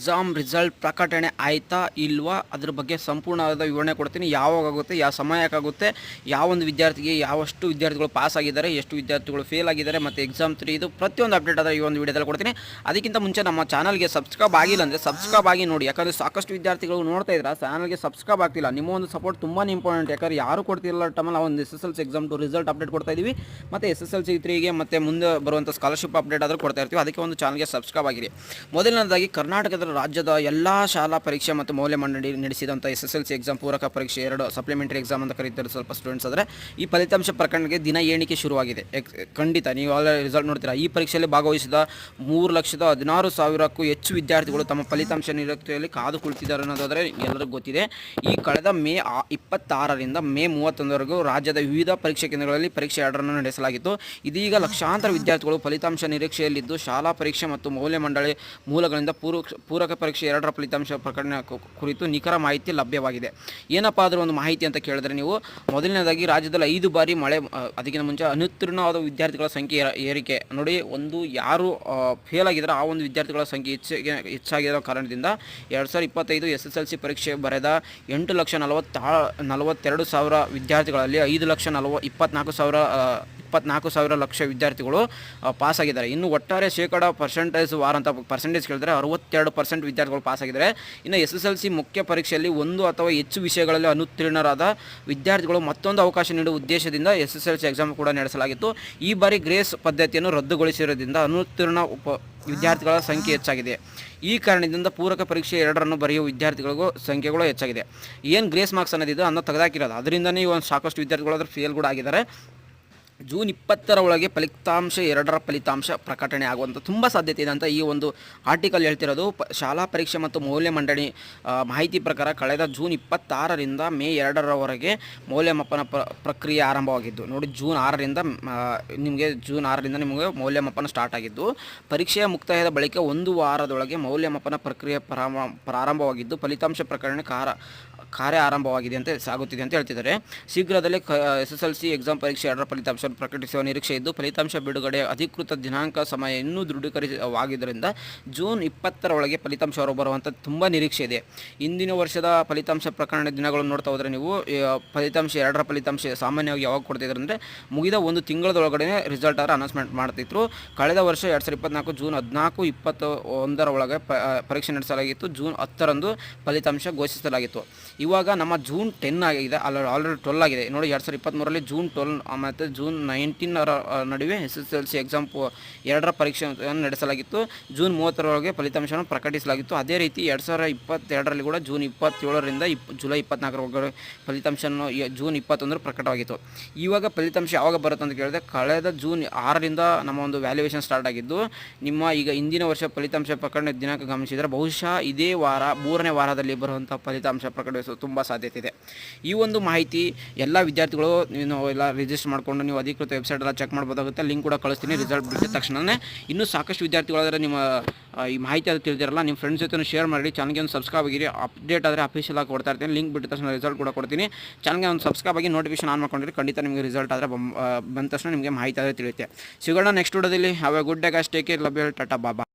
Exam result ಪ್ರಕಟಣೆ ಆಯಿತಾ ಇಲ್ವಾ ಅದ್ರ ಬಗ್ಗೆ ಸಂಪೂರ್ಣವಾದ ವಿವರಣೆ ಕೊಡ್ತೀನಿ. ಯಾವಾಗ ಆಗುತ್ತೆ ಯಾವ ಸಮಯಕ್ಕಾಗುತ್ತೆ ಯಾವ ಒಂದು ವಿದ್ಯಾರ್ಥಿಗೆ ಯಾವಷ್ಟು ವಿದ್ಯಾರ್ಥಿಗಳು ಪಾಸ್ ಆಗಿದ್ದಾರೆ, ಎಷ್ಟು ವಿದ್ಯಾರ್ಥಿಗಳು ಫೇಲ್ ಆಗಿದ್ದಾರೆ ಮತ್ತು ಎಕ್ಸಾಮ್ ತ್ರೀ ಇದು ಪ್ರತಿಯೊಂದು ಅಪ್ಡೇಟ್ ಆದರೆ ಈ ಒಂದು ವಿಡಿಯೋದಲ್ಲಿ ಕೊಡ್ತೀನಿ. ಅದಕ್ಕಿಂತ ಮುಂಚೆ ನಮ್ಮ ಚಾನಲ್ಗೆ ಸಬ್ಸ್ಕ್ರೈಬ್ ಆಗಿಲ್ಲ ಅಂದರೆ ಸಬ್ಸ್ಕ್ರೈಬ್ ಆಗಿ ನೋಡಿ. ಯಾಕಂದರೆ ಸಾಕಷ್ಟು ವಿದ್ಯಾರ್ಥಿಗಳು ನೋಡ್ತಾ ಇದ್ದಾರೆ ಚಾನಲ್ಗೆ ಸಬ್ಸ್ಕ್ರೈಬ್ ಆಗ್ತಿಲ್ಲ. ನಿಮ್ಮ ಒಂದು ಸಪೋರ್ಟ್ ತುಂಬಾ ಇಂಪಾರ್ಟೆಂಟ್ ಯಾಕಂದ್ರೆ ಯಾರು ಕೊಡ್ತಿಲ್ಲ ಟೈಮಲ್ಲಿ ನಾವು ಒಂದು S S L C exam to result update ಕೊಡ್ತಾ ಇದೀವಿ. ಮತ್ತು ಎಸ್ ಎಸ್ ಎಲ್ ಸಿ ತ್ರೀಗೆ ಮತ್ತು ಮುಂದೆ ಬರುವಂಥ ಸ್ಕಾಲರ್ಶಿಪ್ ಅಪ್ಡೇಟ್ ಆದರೂ ಕೊಡ್ತಾ ಇರ್ತೀವಿ. ಅದಕ್ಕೆ ಒಂದು ಚಾನಲ್ಗೆ ಸಬ್ಸ್ಕ್ರೈಬ್ ಆಗಿರಿ. ಮೊದಲನೇದಾಗಿ ಕರ್ನಾಟಕದ ರಾಜ್ಯದ ಎಲ್ಲ ಶಾಲಾ ಪರೀಕ್ಷೆ ಮತ್ತು ಮೌಲ್ಯ ಮಂಡಳಿ ನಡೆಸಿದಂಥ S S L C exam ಪೂರಕ ಪರೀಕ್ಷೆ ಎರಡು ಸಪ್ಲಿಮೆಂಟರಿ ಎಕ್ಸಾಮ್ ಅಂತ ಕರೀತಾರೆ ಸ್ವಲ್ಪ ಸ್ಟೂಡೆಂಟ್ಸ್ ಆದರೆ, ಈ ಫಲಿತಾಂಶ ಪ್ರಕರಣಕ್ಕೆ ದಿನ ಏಣಿಕೆ ಶುರುವಾಗಿದೆ. ಖಂಡಿತ, ನೀವು ಆಲ್ ರಿಸಲ್ಟ್ ನೋಡ್ತೀರಾ, ಈ ಪರೀಕ್ಷೆಯಲ್ಲಿ ಭಾಗವಹಿಸಿದ ಮೂರು ಲಕ್ಷದ ಹದಿನಾರು ಸಾವಿರಕ್ಕೂ ಹೆಚ್ಚು ವಿದ್ಯಾರ್ಥಿಗಳು ತಮ್ಮ ಫಲಿತಾಂಶ ನಿರೀಕ್ಷೆಯಲ್ಲಿ ಕಾದು ಕುಳಿತಿದ್ದಾರೆ ಅನ್ನೋದಾದರೆ ಎಲ್ಲರಿಗೂ ಗೊತ್ತಿದೆ. ಈ ಕಳೆದ ಮೇ ಇಪ್ಪತ್ತಾರರಿಂದ ಮೇ ಮೂವತ್ತೊಂದರವರೆಗೂ ರಾಜ್ಯದ ವಿವಿಧ ಪರೀಕ್ಷಾ ಕೇಂದ್ರಗಳಲ್ಲಿ ಪರೀಕ್ಷೆ ಎರಡರನ್ನು ನಡೆಸಲಾಗಿತ್ತು. ಇದೀಗ ಲಕ್ಷಾಂತರ ವಿದ್ಯಾರ್ಥಿಗಳು ಫಲಿತಾಂಶ ನಿರೀಕ್ಷೆಯಲ್ಲಿದ್ದು ಶಾಲಾ ಪರೀಕ್ಷೆ ಮತ್ತು ಮೌಲ್ಯ ಮಂಡಳಿ ಮೂಲಗಳಿಂದ ಪೂರ್ವ ಪೂರಕ ಪರೀಕ್ಷೆ ಎರಡರ ಫಲಿತಾಂಶ ಪ್ರಕಟಣೆ ಕುರಿತು ನಿಖರ ಮಾಹಿತಿ ಲಭ್ಯವಾಗಿದೆ. ಏನಪ್ಪ ಅದರ ಒಂದು ಮಾಹಿತಿ ಅಂತ ಕೇಳಿದ್ರೆ ನೀವು ಮೊದಲನೇದಾಗಿ ರಾಜ್ಯದಲ್ಲಿ ಐದು ಬಾರಿ ಮಳೆ ಅದಕ್ಕಿಂತ ಮುಂಚೆ ಅನುತ್ತೀರ್ಣವಾದ ವಿದ್ಯಾರ್ಥಿಗಳ ಸಂಖ್ಯೆ ಏರಿಕೆ. ನೋಡಿ, ಒಂದು ಯಾರು ಫೇಲ್ ಆಗಿದ್ದಾರೆ ಆ ಒಂದು ವಿದ್ಯಾರ್ಥಿಗಳ ಸಂಖ್ಯೆ ಹೆಚ್ಚಿಗೆ, ಹೆಚ್ಚಾಗಿರೋ ಕಾರಣದಿಂದ ಎರಡು ಸಾವಿರದ ಇಪ್ಪತ್ತೈದು ಎಸ್ ಎಸ್ ಎಲ್ ಸಿ ಪರೀಕ್ಷೆ ಬರೆದ ಎಂಟು ಲಕ್ಷ ನಲವತ್ತಾ ನಲವತ್ತೆರಡು ಸಾವಿರ ವಿದ್ಯಾರ್ಥಿಗಳಲ್ಲಿ ಐದು ಲಕ್ಷ ನಲವ, ಇಪ್ಪತ್ನಾಲ್ಕು ಸಾವಿರ ಇಪ್ಪತ್ನಾಲ್ಕು ಸಾವಿರ ಲಕ್ಷ ವಿದ್ಯಾರ್ಥಿಗಳು ಪಾಸ್ ಆಗಿದ್ದಾರೆ. ಇನ್ನು ಒಟ್ಟಾರೆ ಶೇಕಡ ಪರ್ಸೆಂಟೇಜ್ ವಾರ ಅಂತ ಪರ್ಸೆಂಟೇಜ್ ಕೇಳಿದ್ರೆ ಅರವತ್ತೆರಡು ಪರ್ಸೆಂಟ್ ವಿದ್ಯಾರ್ಥಿಗಳು ಪಾಸ್ ಆಗಿದ್ದಾರೆ. ಇನ್ನು ಎಸ್ ಎಸ್ ಎಲ್ ಸಿ ಮುಖ್ಯ ಪರೀಕ್ಷೆಯಲ್ಲಿ ಒಂದು ಅಥವಾ ಹೆಚ್ಚು ವಿಷಯಗಳಲ್ಲಿ ಅನುತ್ತೀರ್ಣರಾದ ವಿದ್ಯಾರ್ಥಿಗಳು ಮತ್ತೊಂದು ಅವಕಾಶ ನೀಡುವ ಉದ್ದೇಶದಿಂದ S S L C exam ಕೂಡ ನಡೆಸಲಾಗಿತ್ತು. ಈ ಬಾರಿ ಗ್ರೇಸ್ ಪದ್ಧತಿಯನ್ನು ರದ್ದುಗೊಳಿಸಿರೋದ್ರಿಂದ ಅನುತ್ತೀರ್ಣ ಉಪ ವಿದ್ಯಾರ್ಥಿಗಳ ಸಂಖ್ಯೆ ಹೆಚ್ಚಾಗಿದೆ. ಈ ಕಾರಣದಿಂದ ಪೂರಕ ಪರೀಕ್ಷೆ ಎರಡರನ್ನು ಬರೆಯುವ ವಿದ್ಯಾರ್ಥಿಗಳಿಗೂ ಸಂಖ್ಯೆಗಳು ಹೆಚ್ಚಾಗಿದೆ. ಏನು ಗ್ರೇಸ್ ಮಾರ್ಕ್ಸ್ ಅನ್ನೋದಿದೆ ಅನ್ನೋ ತೆಗೆದಾಕಿರೋದು. ಅದರಿಂದನೇ ಒಂದು ಸಾಕಷ್ಟು ವಿದ್ಯಾರ್ಥಿಗಳು ಅದ್ರ ಫೇಲ್ ಕೂಡ ಆಗಿದ್ದಾರೆ. ಜೂನ್ ಇಪ್ಪತ್ತರ ಒಳಗೆ ಫಲಿತಾಂಶ, ಎರಡರ ಫಲಿತಾಂಶ ಪ್ರಕಟಣೆ ಆಗುವಂಥ ತುಂಬ ಸಾಧ್ಯತೆ ಇದೆ ಅಂತ ಈ ಒಂದು ಆರ್ಟಿಕಲ್ ಹೇಳ್ತಿರೋದು. ಶಾಲಾ ಪರೀಕ್ಷೆ ಮತ್ತು ಮೌಲ್ಯ ಮಂಡಳಿ ಮಾಹಿತಿ ಪ್ರಕಾರ ಕಳೆದ ಜೂನ್ ಇಪ್ಪತ್ತಾರರಿಂದ ಮೇ ಎರಡರವರೆಗೆ ಮೌಲ್ಯಮಾಪನ ಪ್ರ, ಪ್ರಕ್ರಿಯೆ ಆರಂಭವಾಗಿದ್ದು. ನೋಡಿ, ಜೂನ್ ಆರರಿಂದ ನಿಮಗೆ ಜೂನ್ ಆರರಿಂದ ನಿಮಗೆ ಮೌಲ್ಯಮಾಪನ ಸ್ಟಾರ್ಟ್ ಆಗಿದ್ದು. ಪರೀಕ್ಷೆಯ ಮುಕ್ತಾಯದ ಬಳಿಕ ಒಂದು ವಾರದೊಳಗೆ ಮೌಲ್ಯಮಾಪನ ಪ್ರಕ್ರಿಯೆ ಪ್ರಾರಂಭ ಪ್ರಾರಂಭವಾಗಿದ್ದು, ಫಲಿತಾಂಶ ಪ್ರಕರಣ ಕಾರ, ಕಾರ್ಯ ಆರಂಭವಾಗಿದೆ ಅಂತ ಸಾಗುತ್ತಿದೆ ಅಂತ ಹೇಳ್ತಿದ್ದಾರೆ. ಶೀಘ್ರದಲ್ಲೇ S S L C exam ಪರೀಕ್ಷೆ ಎರಡರ ಫಲಿತಾಂಶ ಪ್ರಕಟಿಸುವ ನಿರೀಕ್ಷೆ ಇದ್ದು, ಫಲಿತಾಂಶ ಬಿಡುಗಡೆ ಅಧಿಕೃತ ದಿನಾಂಕ ಸಮಯ ಇನ್ನೂ ದೃಢೀಕರಿಸವಾಗಿದ್ದರಿಂದ ಜೂನ್ ಇಪ್ಪತ್ತರ ಒಳಗೆ ಫಲಿತಾಂಶ ಹೊರಬರುವಂಥ ತುಂಬ ನಿರೀಕ್ಷೆ ಇದೆ. ಇಂದಿನ ವರ್ಷದ ಫಲಿತಾಂಶ ಪ್ರಕರಣ ದಿನಗಳನ್ನು ನೋಡ್ತಾ ಹೋದರೆ ನೀವು ಫಲಿತಾಂಶ ಎರಡರ ಫಲಿತಾಂಶ ಸಾಮಾನ್ಯವಾಗಿ ಯಾವಾಗ ಕೊಡ್ತಿದ್ರು ಅಂದರೆ ಮುಗಿದ ಒಂದು ತಿಂಗಳದೊಳಗಡೆ ರಿಸಲ್ಟ್ ಆರ ಅನೌನ್ಸ್ಮೆಂಟ್ ಮಾಡ್ತಿದ್ರು. ಕಳೆದ ವರ್ಷ ಎರಡು ಸಾವಿರದ ಇಪ್ಪತ್ನಾಲ್ಕು ಜೂನ್ ಹದಿನಾಲ್ಕು ಇಪ್ಪತ್ತು ಒಂದರ ಒಳಗೆ ಪರೀಕ್ಷೆ ನಡೆಸಲಾಗಿತ್ತು. ಜೂನ್ ಹತ್ತರಂದು ಫಲಿತಾಂಶ ಘೋಷಿಸಲಾಗಿತ್ತು. ಇವಾಗ ನಮ್ಮ ಜೂನ್ ಟೆನ್ ಆಗಿದೆ, ಅಲ್ಲ ಆಲ್ರೆಡಿ ಟ್ವೆಲ್ ಆಗಿದೆ. ನೋಡಿ, ಎರಡು ಸಾವಿರದ ಇಪ್ಪತ್ತ್ಮೂರಲ್ಲಿ ಜೂನ್ ಟ್ವೆಲ್ ಮತ್ತು ಜೂನ್ ನೈನ್ಟೀನರ ನಡುವೆ S S L C exam ಎರಡರ ಪರೀಕ್ಷೆಯನ್ನು ನಡೆಸಲಾಗಿತ್ತು. ಜೂನ್ ಮೂವತ್ತರೊಳಗೆ ಫಲಿತಾಂಶವನ್ನು ಪ್ರಕಟಿಸಲಾಗಿತ್ತು. ಅದೇ ರೀತಿ ಎರಡು ಸಾವಿರ ಇಪ್ಪತ್ತೆರಡರಲ್ಲಿ ಕೂಡ ಜೂನ್ ಇಪ್ಪತ್ತೇಳರಿಂದ ಇಪ್, ಜುಲೈ ಇಪ್ಪತ್ನಾಲ್ಕರವರೆಗೆ ಫಲಿತಾಂಶವನ್ನು ಜೂನ್ ಇಪ್ಪತ್ತೊಂದರ ಪ್ರಕಟವಾಗಿತ್ತು. ಇವಾಗ ಫಲಿತಾಂಶ ಯಾವಾಗ ಬರುತ್ತೆ ಅಂತ ಕೇಳಿದ್ರೆ, ಕಳೆದ ಜೂನ್ ಆರರಿಂದ ನಮ್ಮ ಒಂದು ವ್ಯಾಲ್ಯೂಯೇಷನ್ ಸ್ಟಾರ್ಟ್ ಆಗಿದ್ದು, ನಿಮ್ಮ ಈಗ ಇಂದಿನ ವರ್ಷ ಫಲಿತಾಂಶ ಪ್ರಕಟಣೆ ದಿನಾಂಕ ಗಮನಿಸಿದರೆ, ಬಹುಶಃ ಇದೇ ವಾರ, ಮೂರನೇ ವಾರದಲ್ಲಿ ಬರುವಂಥ ಫಲಿತಾಂಶ ಪ್ರಕಟಿಸುವ ತುಂಬ ಸಾಧ್ಯತೆ ಇದೆ. ಈ ಒಂದು ಮಾಹಿತಿ ಎಲ್ಲ ವಿದ್ಯಾರ್ಥಿಗಳು, ನೀವು ಎಲ್ಲ ರಿಜಿಸ್ಟರ್ ಮಾಡಿಕೊಂಡು ನೀವು ಅಧಿಕೃತ ವೆಬ್ಸೈಟ್ ಎಲ್ಲ ಚೆಕ್ ಮಾಡ್ಬೋದಾಗುತ್ತೆ. ಲಿಂಕ್ ಕೂಡ ಕಳಿಸ್ತೀನಿ ರಿಸಲ್ಟ್ ಬಿಟ್ಟಿದ ತಕ್ಷಣವೇ ಇನ್ನೂ ಸಾಕಷ್ಟು ವಿದ್ಯಾರ್ಥಿಗಳಾದರೆ ನಿಮ್ಮ ಈ ಮಾಹಿತಿ ಅದು ತಿಳಿದಿರಲ್ಲ, ನಿಮ್ಮ ಫ್ರೆಂಡ್ಸ್ ಜೊತೆ ಶೇರ್ ಮಾಡಿ ಚಾನಲ್ಗೆ ಒಂದು ಸಬ್ಸ್ಕ್ರೈಬ್ ಆಗಿರಿ. ಅಪ್ಡೇಟ್ ಆದರೆ ಅಫಿಷಿಯಲ್ ಆಗಿ ಕೊಡ್ತಾ ಇರ್ತೀನಿ. ಲಿಂಕ್ ಬಿಟ್ಟ ತಕ್ಷಣ ರಿಸಲ್ಟ್ ಕೂಡ ಕೊಡ್ತೀನಿ. ಚಾನಲ್ಗೆ ಒಂದು ಸಬ್ಸ್ಕ್ರೈಬ್ ಆಗಿ ನೋಟಿಫಿಕೇಶನ್ ಆನ್ ಮಾಡ್ಕೊಂಡಿರಿ. ಖಂಡಿತ ನಿಮಗೆ ರಿಸಲ್ಟ್ ಆದರೆ ಬಂದ ತಕ್ಷಣ ನಿಮಗೆ ಮಾಹಿತಿ ಆದರೆ ತಿಳಿಯುತ್ತೆ. ಸಿಗೋಣ ನೆಕ್ಸ್ಟ್ ವಿಡಿಯೋದಲ್ಲಿ have a good day guys take care ಲಭ್ಯ ಟಾಟಾ ಬಾಬಾ